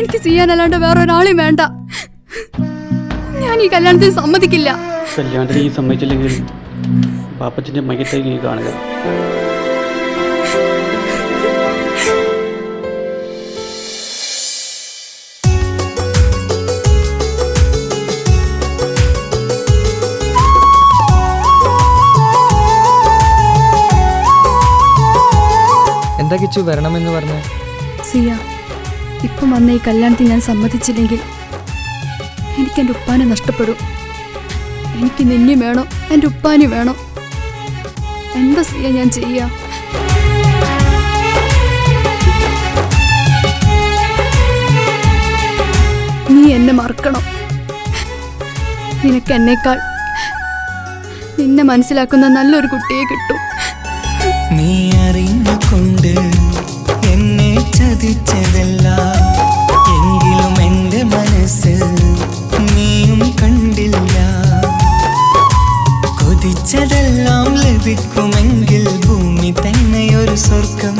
എനിക്ക് ചെയ്യാനല്ലാണ്ട് വേറെ ഒരാളെയും വേണ്ട. ഞാൻ ഈ കല്യാണത്തിന് സമ്മതിക്കില്ല. കല്യാണത്തിന് ഈ സമ്മതിച്ചില്ലെങ്കിൽ പാപ്പച്ചന്റെ മയ്യത്തേക്ക് കാണുക. എന്താ കിച്ചു വരണമെന്ന് പറഞ്ഞു? സിയ ഇപ്പം വന്ന ഈ കല്യാണത്തിൽ ഞാൻ സമ്മതിച്ചില്ലെങ്കിൽ എനിക്ക് എന്റെ ഉപ്പാനെ നഷ്ടപ്പെടും. എനിക്ക് നിന്നെ വേണം എന്റെ ഉപ്പാനെ വേണം. എന്താ സിയ ഞാൻ ചെയ്യാ? നീ എന്നെ മറക്കണം. നിനക്ക് എന്നേക്കാൾ നിന്നെ മനസ്സിലാക്കുന്ന നല്ലൊരു കുട്ടിയെ കിട്ടും. നീ അറിഞ്ഞുകൊണ്ട് ചതിച്ചതല്ല എങ്കിലും മനസ്സ് നീയും കണ്ടില്ല. കൊതിച്ചതെല്ലാം ലഭിക്കുമെങ്കിൽ ഭൂമി തന്നെ ഒരു സ്വർഗം.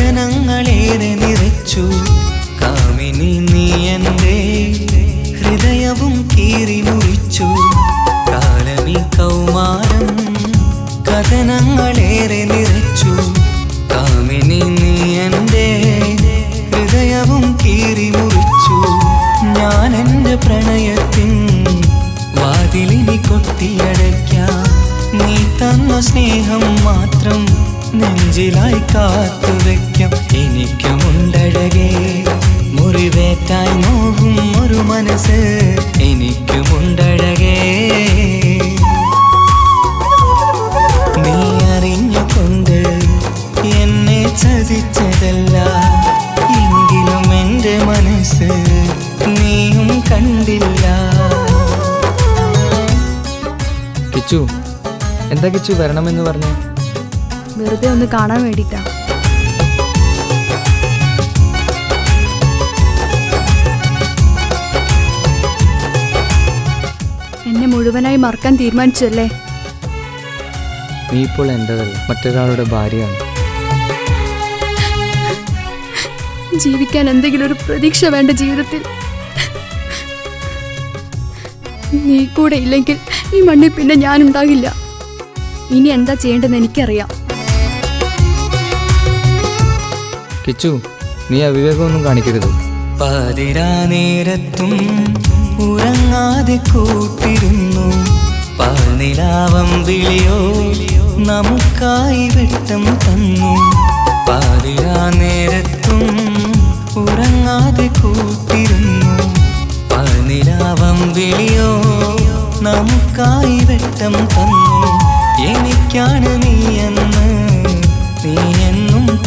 കഥനങ്ങളേറെ നിറച്ചു. കാമിനി നീ എന്റെ ഹൃദയവും കീറി മുറിച്ചു. കാലമി കൗമാരം കഥനങ്ങളേറെ നിറച്ചു. കാമിനി നീ എന്റെ ഹൃദയവും കീറി മുറിച്ചു. ഞാൻ എന്റെ പ്രണയത്തിൻ വാതിലിനി കൊട്ടിയടയ്ക്കാം. നീ തന്ന സ്നേഹം മാത്രം നെഞ്ചിലായി കാത്തു വെക്കാം. എനിക്കുമുണ്ടഴകേ മുറിവേറ്റായി നോവും ഒരു മനസ്സ്. എനിക്കുമുണ്ടഴകേ നീ അറിഞ്ഞുകൊണ്ട് എന്നെ ചതിച്ചതല്ല എങ്കിലും എന്റെ മനസ്സ് നീയും കണ്ടില്ല. കിച്ചു എന്താ കിച്ചു വരണമെന്ന് പറഞ്ഞു? വെറുതെ ഒന്ന് കാണാൻ വേണ്ടിയിട്ടാ എന്നെ മുഴുവനായി മറക്കാൻ തീരുമാനിച്ചല്ലേ? നീ ഇപ്പോൾ എന്റെതല്ല മറ്റൊരാളുടെ ഭാര്യയാണ്. ജീവിക്കാൻ എന്തെങ്കിലും ഒരു പ്രതീക്ഷ വേണ്ട ജീവിതത്തിൽ. നീ കൂടെ ഇല്ലെങ്കിൽ ഈ മണ്ണിൽ പിന്നെ ഞാനുണ്ടാകില്ല. ഇനി എന്താ ചെയ്യേണ്ടതെന്ന് എനിക്കറിയാം. കിച്ചു നീ അവിവേകമൊന്നും കാണിക്കരുത്. പാതിരാ നേരത്തും ഉറങ്ങാതെ കൂട്ടിരുന്നു. പാൽനിലാവം വിളിയോ നമുക്കായി വെട്ടം തന്നു. പാതിരാ നേരത്തും ഉറങ്ങാതെ കൂട്ടിരുന്നു. പനിലാവം വിളിയോ നമുക്കായി വെട്ടം തന്നു. എനിക്കാണ് നീ എന്ന്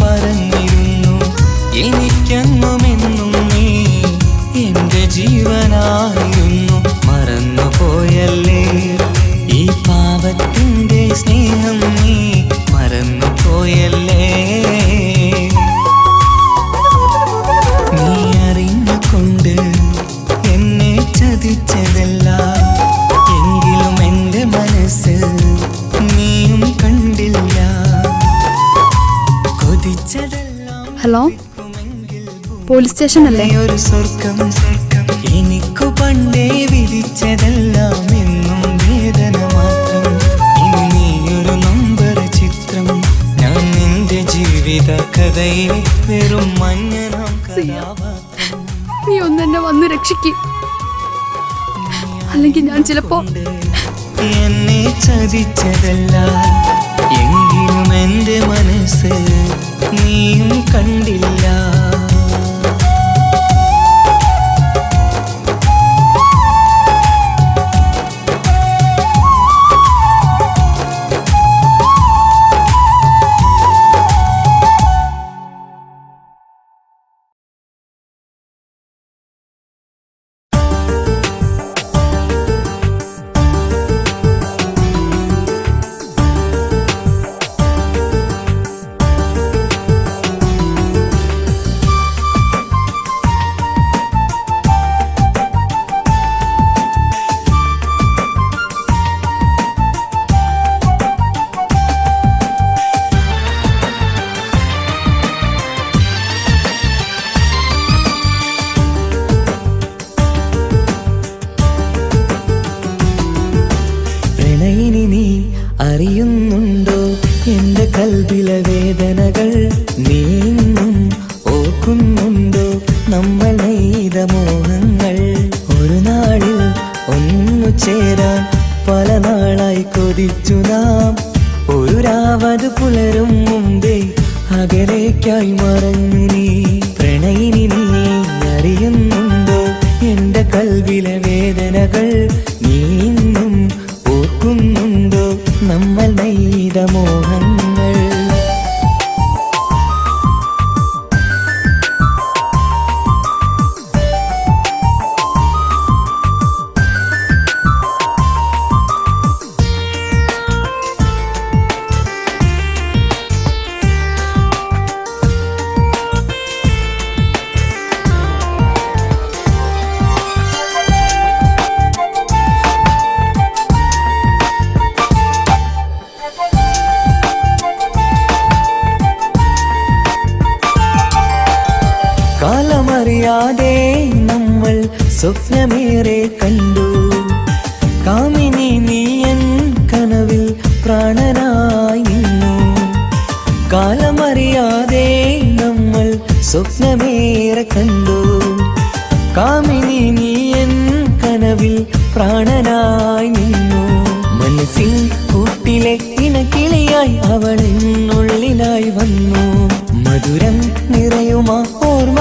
പറഞ്ഞിരുന്നു എനിക്കെന്നുമെന്നും നീ എന്റെ ജീവനായിരുന്നു. മറന്നു പോയല്ലേ ഈ പാവത്തിന്റെ സ്നേഹം നീ മറന്നു പോയല്ലേ പോലീസ് സ്റ്റേഷൻ അല്ലേ? ഒരു സ്വർഗം എനിക്കു പണ്ടേ വിരിച്ചതെല്ലാം എന്നും വേദന മാത്രം ഒരു നമ്പർ ചിത്രം. ഞാൻ നിന്റെ ജീവിത കഥയിൽ വെറും മഞ്ഞനം നീ ഒന്നെന്നെ വന്ന് രക്ഷിക്ക. അല്ലെങ്കിൽ ഞാൻ ചിലപ്പോ എന്നെ ചതിച്ചതല്ല. എങ്കിലും എന്റെ മനസ്സ് നീയും കണ്ടില്ല. നമ്മൾ നെയ്ത മോഹങ്ങൾ. ഒരു നാളിൽ ഒന്നു ചേരാൻ പല നാളായി കൊതിച്ചു നാം. ഒരു രാവത് പുലരും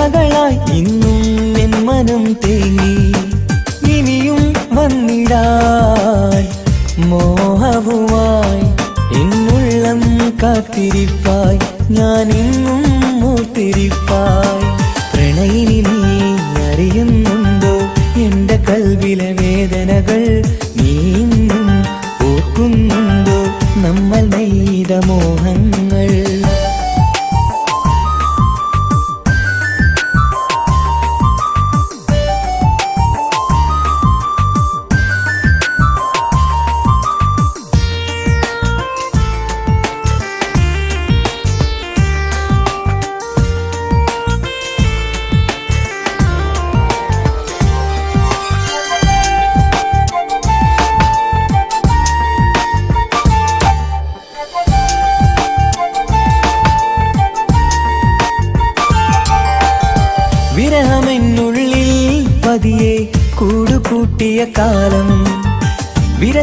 ഓർമ്മകളായി ഇന്നും എൻ മനം തേങ്ങി. ഇനിയും വന്നിടാൻ മോഹവുമായി എന്നുള്ളം കാത്തിരിപ്പായി. ഞാൻ ഇന്നും മൂത്തിരിപ്പായി. പ്രണയിനി നീ അറിയുന്നുണ്ടോ? എന്റെ കൽവിലെ വേദനകൾ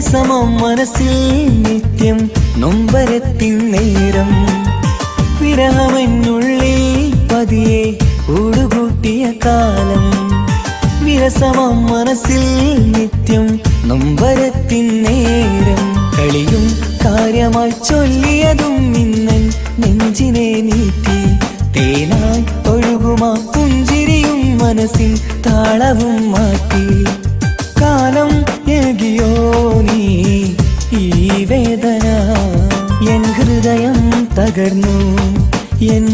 വിരസമം മനസ്സിൽ നിത്യം നൊമ്പരത്തിൻ നേരം. വിരഹമെന്നുള്ളിൽ പതിയെ കൂടുകൂട്ടിയ കാലം. വിരസമം മനസ്സിൽ നിത്യം നൊമ്പരത്തിൻ നേരം. കളിയും കാര്യമായി ചൊല്ലിയതും ഇന്നൻ നെഞ്ചിനെ നീട്ടി. തേനായി ഒഴുകുമാ പുഞ്ചിരിയും മനസ്സിൽ താളവും മാറ്റി. തകർന്നു എൻ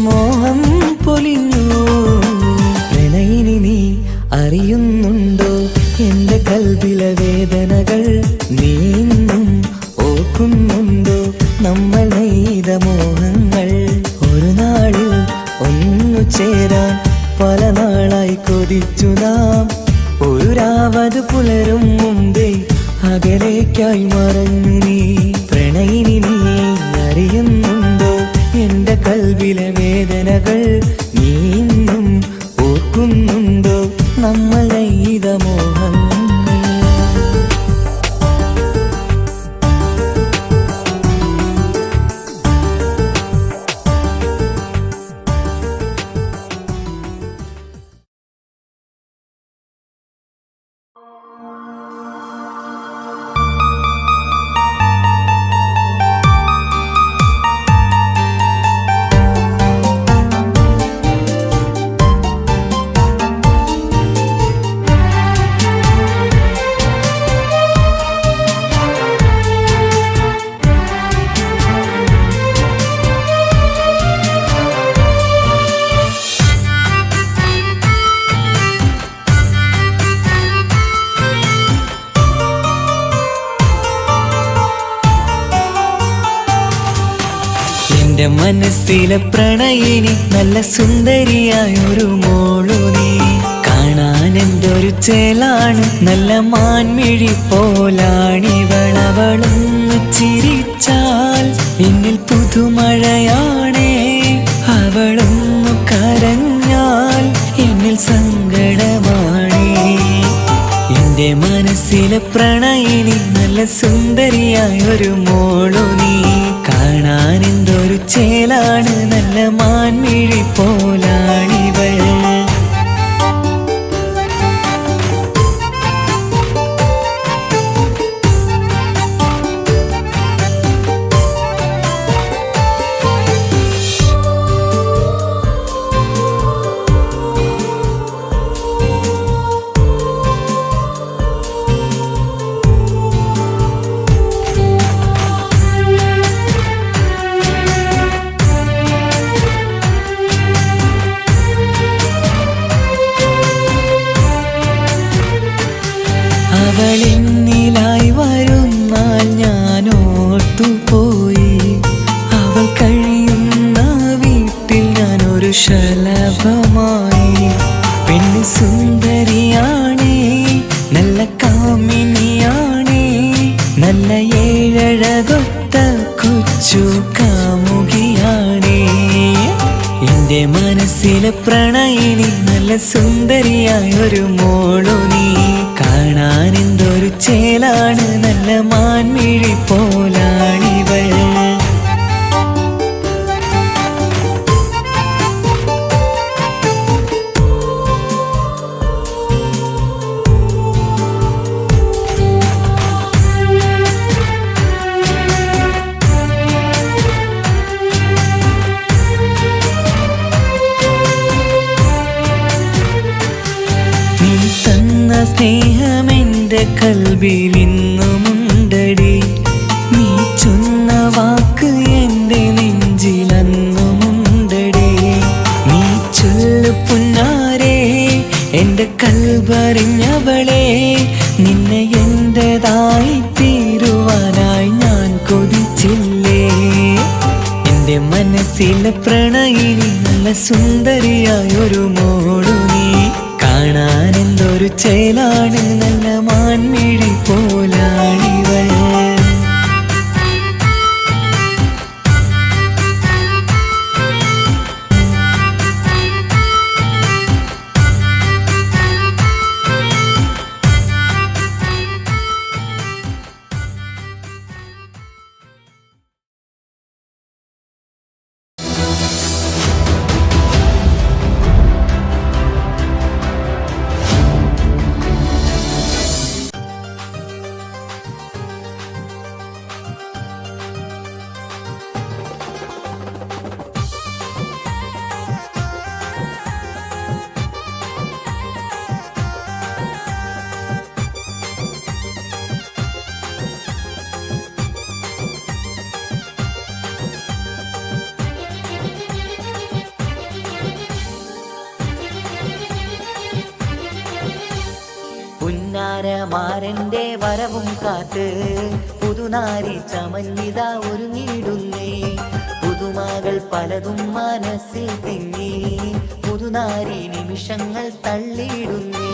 മനസ്സിലെ പ്രണയിനി നല്ല സുന്ദരിയായ ഒരു മോളു നീ. കാണാൻ എന്തൊരു ചേലാണ് നല്ല മാൻമിഴി പോലാണിവളവളൊന്ന് ചിരിച്ചാൽ. എന്നിൽ പുതുമഴയാണേ അവളൊന്നു കരഞ്ഞാൽ. എന്നിൽ സങ്കടമാണേ. എന്റെ മനസ്സിലെ പ്രണയിനി നല്ല സുന്ദരിയായ ഒരു മോളു നീ. കാണാൻ ചേലാണ് നല്ല മാൻമിഴി. ഞാൻ ഒരു ശലഭമായി പെണ്ണ് സുന്ദരിയാണേ നല്ല കാമിനിയാണേ നല്ല ഏഴഴകൊത്ത കൊച്ചു കാമുകിയാണേ. എന്റെ മനസ്സിലെ പ്രണയിനി നല്ല സുന്ദരിയായ ഒരു മോളു നീ. കാണാൻ കൽവിൽ ഇന്നുമുണ്ടടി നീ ചൊന്ന വാക്ക് എന്റെ നെഞ്ചിലന്നുമുണ്ടടി. നീ ചൊല്ലു പുന്നാരെ എന്റെ കൽവറിഞ്ഞവളെ. നിന്നെ എന്റേതായി തീരുവാനായി ഞാൻ കൊതിച്ചില്ലേ. എന്റെ മനസ്സിലെ പ്രണയിനി നല്ല സുന്ദരിയായൊരു മോളു നീ കാണാൻ എന്തൊരു ചേലാണ് നല്ല മാൻമിഴി പോലാണിവൾ പുന്നാരമാരന്റെ വരവും കാത്ത് പുതുനാരി ചമഞ്ഞിത ഒരുങ്ങിടുന്നേ പുതുമകൾ പലതും മനസ്സിൽ തിങ്ങി പുതുനാരി നിമിഷങ്ങൾ തള്ളിയിടുന്നേ.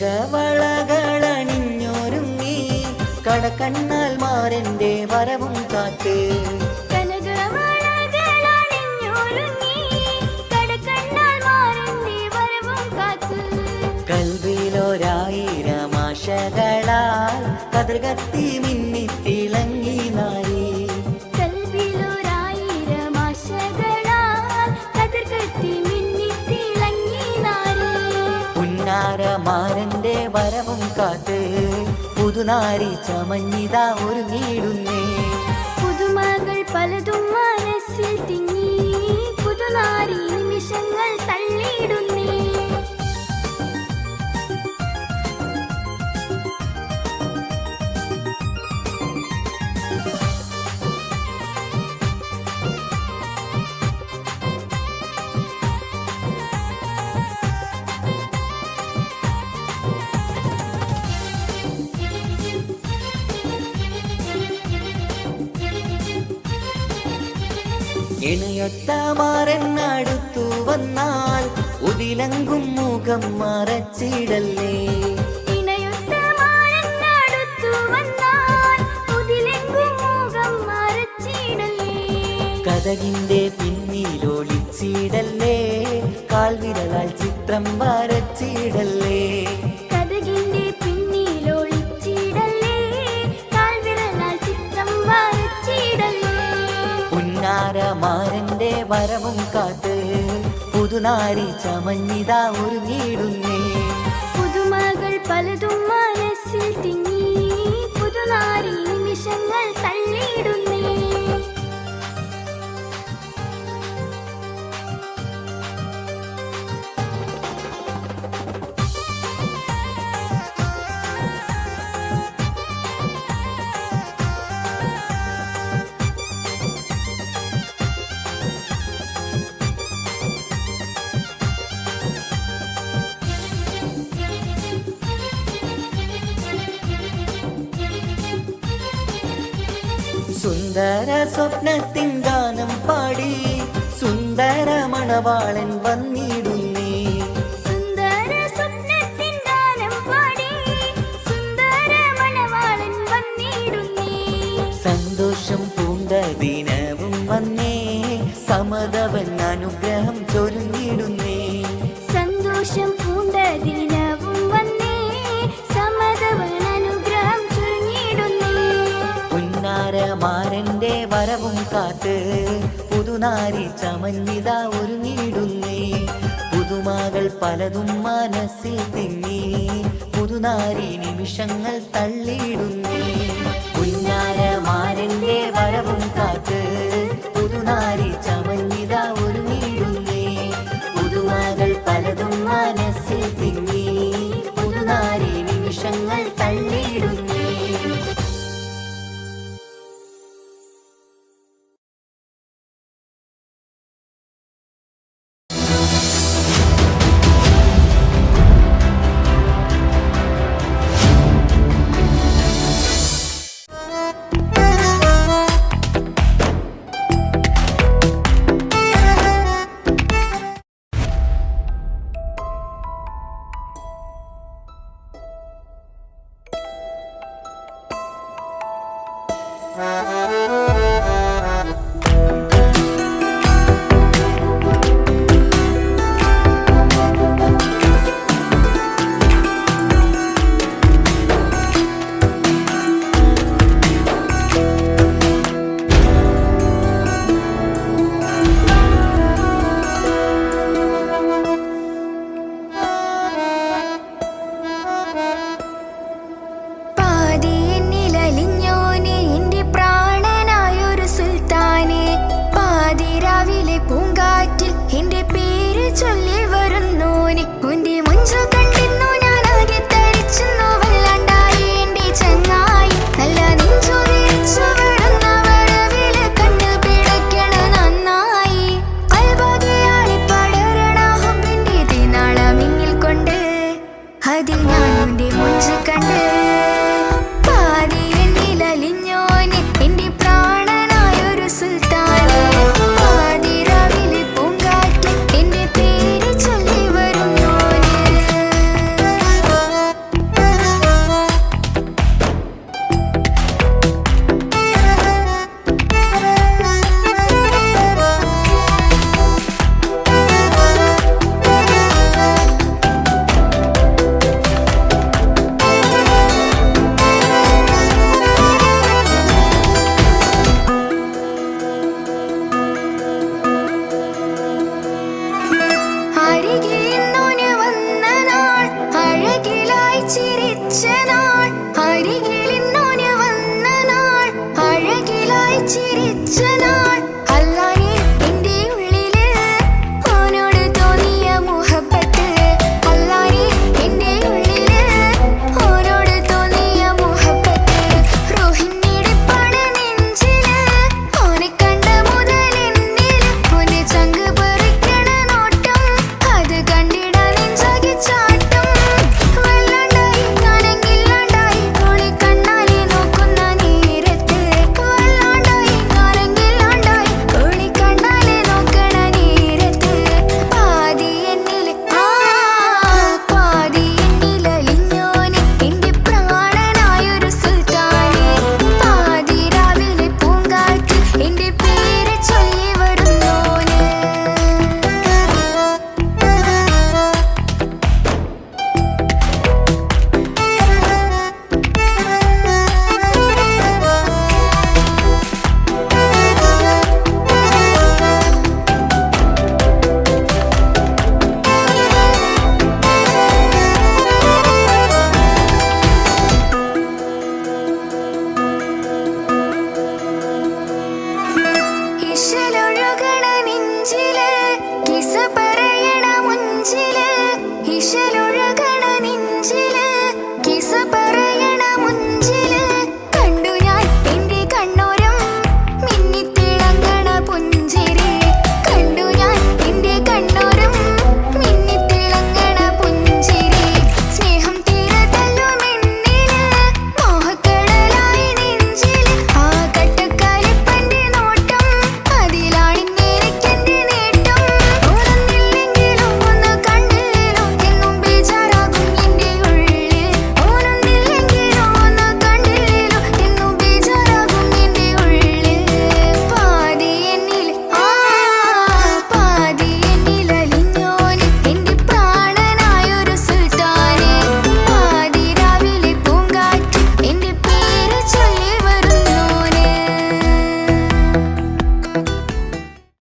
കനകവളകളണിഞ്ഞൊരുങ്ങി. കടക്കണ്ണാൽ മാരന്റെ വരവും കാത്ത്. കനകവളകളണിഞ്ഞൊരുങ്ങി. കടക്കണ്ണാൽ മാറിന്റെ വരവും കാത്ത്. കൽവിലൊരായിരം ആശകളാൽ കതിർകത്തി മിന്നി പുന്നാരമാരന്റെ വരവും കാത്ത് പുതുനാരി ചമഞ്ഞിതാ ഒരുങ്ങിയിടുന്നേ പുതുമകൾ പലതും മനസ്സിൽ തിങ്ങി. പുതുനാരി നിമിഷങ്ങൾ തള്ളിയിടുന്നേ. ഇണയൊത്ത മാരൻ വന്നാൽ ഉതിലങ്കും മുഖം മറച്ചിടല്ലേ? കഥകിന്റെ പിന്നിലൊളിച്ചിടല്ലേ? കാൽവിരലാൽ ചിത്രം വരച്ചിടല്ലേ? പുന്നാരമാരന്റെ വരവും കാത്ത് പുതുനാരി ചമഞ്ഞിതാ നീടുന്നേ. പുതുമകൾ പലതും സുന്ദര സ്വപ്നത്തിൻ ഗാനം പാടി സുന്ദര മണവാളൻ വന്നിടുന്നേ കാത്ത് പുതുനാരി ചമഞ്ഞിതാ ഒരുങ്ങിടുന്നേ പുതുമകൾ പലതും മനസ്സിൽ തിങ്ങി. പുതുനാരി നിമിഷങ്ങൾ തള്ളിയിടുന്നേ പുന്നാരമാരന്റെ വരവും കാത്ത് പുതുനാരി ചമഞ്ഞിതാ ഒരുങ്ങിടുന്നേ പുതുമകൾ പലതും മനസ്സിൽ